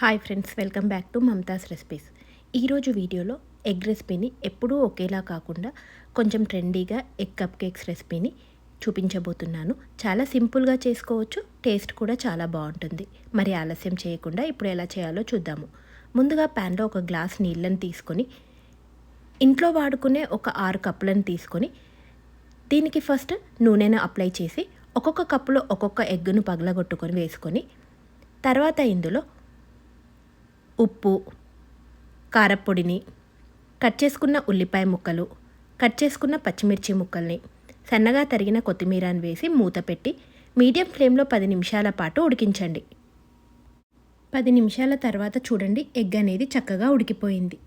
Hi friends welcome back to Mamatha's recipes. ఈరోజు వీడియోలో egg రెసిపీని ఎప్పుడూ ఒకేలా కాకుండా కొంచెం ట్రెండీగా ఎగ్ కప్ కేక్స్ రెసిపీని చూపించబోతున్నాను. చాలా సింపుల్గా చేసుకోవచ్చు టేస్ట్ కూడా చాలా బాగుంటుంది. మరి ఆలస్యం చేయకుండా ఇప్పుడు ఎలా చేయాలో చూద్దాము. ముందుగా ప్యాన్లో ఒక గ్లాస్ నీళ్ళని తీసుకొని ఇంట్లో వాడుకునే ఒక ఆరు కప్పులను తీసుకొని దీనికి ఫస్ట్ నూనెను అప్లై చేసి ఒక్కొక్క కప్పులో ఒక్కొక్క ఎగ్గును పగలగొట్టుకొని వేసుకొని తర్వాత ఇందులో ఉప్పు కారపొడిని కట్ చేసుకున్న ఉల్లిపాయ ముక్కలు కట్ చేసుకున్న పచ్చిమిర్చి ముక్కల్ని సన్నగా తరిగిన కొత్తిమీరని వేసి మూత పెట్టి మీడియం ఫ్లేమ్లో పది నిమిషాల పాటు ఉడికించండి. పది నిమిషాల తర్వాత చూడండి ఎగ్ అనేది చక్కగా ఉడికిపోయింది.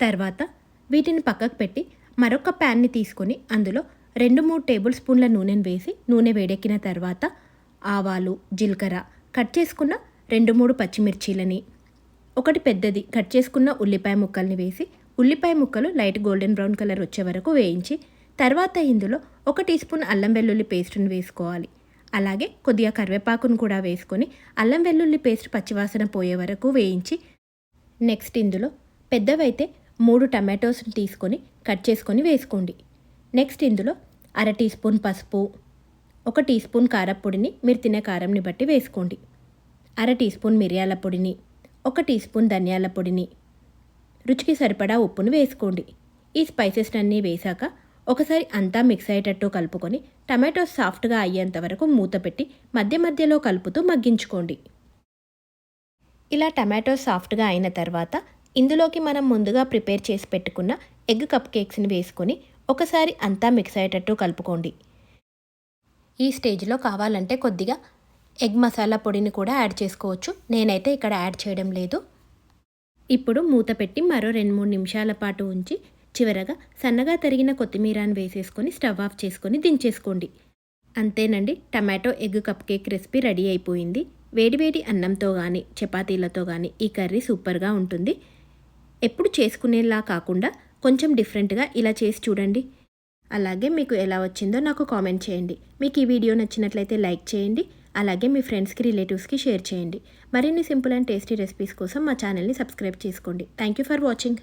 తర్వాత వీటిని పక్కకు పెట్టి మరొక ప్యాన్ని తీసుకొని అందులో రెండు మూడు టేబుల్ స్పూన్ల నూనెను వేసి నూనె వేడెక్కిన తర్వాత ఆవాలు జీలకర్ర కట్ చేసుకున్న రెండు మూడు పచ్చిమిర్చీలని ఒకటి పెద్దది. కట్ చేసుకున్న ఉల్లిపాయ ముక్కల్ని వేసి ఉల్లిపాయ ముక్కలు లైట్ గోల్డెన్ బ్రౌన్ కలర్ వచ్చే వరకు వేయించి తర్వాత ఇందులో ఒక టీ స్పూన్ అల్లం వెల్లుల్లి పేస్ట్ని వేసుకోవాలి. అలాగే కొద్దిగా కరివేపాకును కూడా వేసుకొని అల్లం వెల్లుల్లి పేస్ట్ పచ్చివాసన పోయే వరకు వేయించి నెక్స్ట్ ఇందులో పెద్దవైతే మూడు టమాటోస్ని తీసుకొని కట్ చేసుకొని వేసుకోండి. నెక్స్ట్ ఇందులో అర టీ స్పూన్ పసుపు ఒక టీ స్పూన్ కారపొడిని మీరు తినే కారంని బట్టి వేసుకోండి. అర టీ స్పూన్ మిరియాల పొడిని ఒక టీ స్పూన్ ధనియాల పొడిని. రుచికి సరిపడా ఉప్పును వేసుకోండి. ఈ స్పైసెస్ అన్నీ వేశాక ఒకసారి అంతా మిక్స్ అయ్యేటట్టు కలుపుకొని టమాటో సాఫ్ట్గా అయ్యేంత వరకు మూత పెట్టి మధ్య మధ్యలో కలుపుతూ మగ్గించుకోండి. ఇలా టమాటో సాఫ్ట్గా అయిన తర్వాత ఇందులోకి మనం ముందుగా ప్రిపేర్ చేసి పెట్టుకున్న ఎగ్ కప్ కేక్స్ని వేసుకొని ఒకసారి అంతా మిక్స్ అయ్యేటట్టు కలుపుకోండి. ఈ స్టేజ్లో కావాలంటే కొద్దిగా ఎగ్ మసాలా పొడిని కూడా యాడ్ చేసుకోవచ్చు. నేనైతే ఇక్కడ యాడ్ చేయడం లేదు. ఇప్పుడు మూత పెట్టి మరో రెండు మూడు నిమిషాల పాటు ఉంచి చివరగా సన్నగా తరిగిన కొత్తిమీరను వేసేసుకొని స్టవ్ ఆఫ్ చేసుకొని దించేసుకోండి. అంతేనండి tomato egg cupcake recipe ready అయిపోయింది. వేడివేడి అన్నంతో కానీ చపాతీలతో కానీ ఈ కర్రీ సూపర్గా ఉంటుంది. ఎప్పుడు చేసుకునేలా కాకుండా కొంచెం డిఫరెంట్గా ఇలా చేసి చూడండి. అలాగే మీకు ఎలా వచ్చిందో నాకు కామెంట్ చేయండి. మీకు ఈ వీడియో నచ్చినట్లయితే లైక్ చేయండి. అలాగే మీ ఫ్రెండ్స్కి రిలేటివ్స్కి షేర్ చేయండి. మరిన్ని సింపుల్ అండ్ టేస్టీ రెసిపీస్ కోసం మా ఛానల్ని సబ్స్క్రైబ్ చేసుకోండి. Thank you for watching.